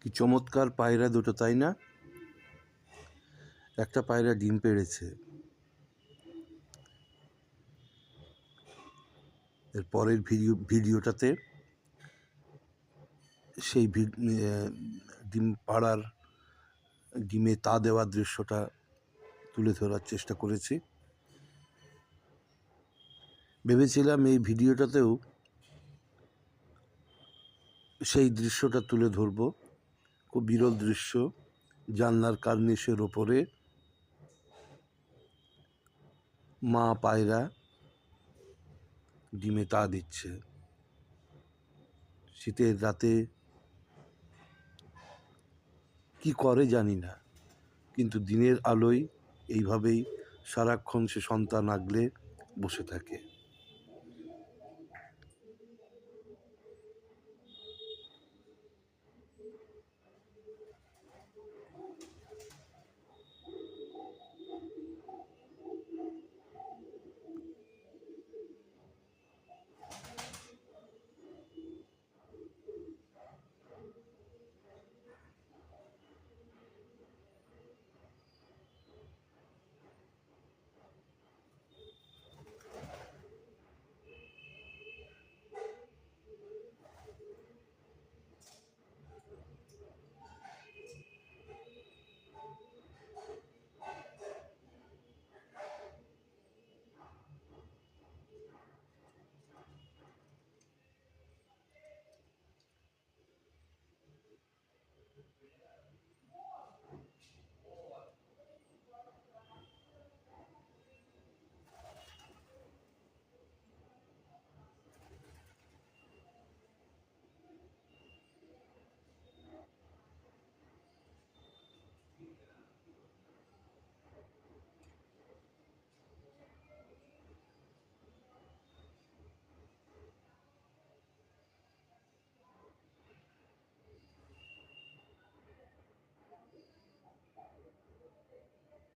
কি চমৎকার পায়রা দুটো, তাই না? একটা পায়রা ডিম পেড়েছে। এর পরের ভিডিও, ভিডিওটাতে সেই ডিম পাড়ার ডিমে তা দেওয়ার দৃশ্যটা তুলে ধরার চেষ্টা করেছি। ভেবেছিলাম এই ভিডিওটাতেও সেই দৃশ্যটা তুলে ধরব। খুব বিরল দৃশ্য। জানলার কার্নিশের ওপরে মা পায়রা ডিমে তা দিচ্ছে। শীতের রাতে কি করে জানি না, কিন্তু দিনের আলোয় এইভাবেই সারাক্ষণ সে সন্তান আগলে বসে থাকে।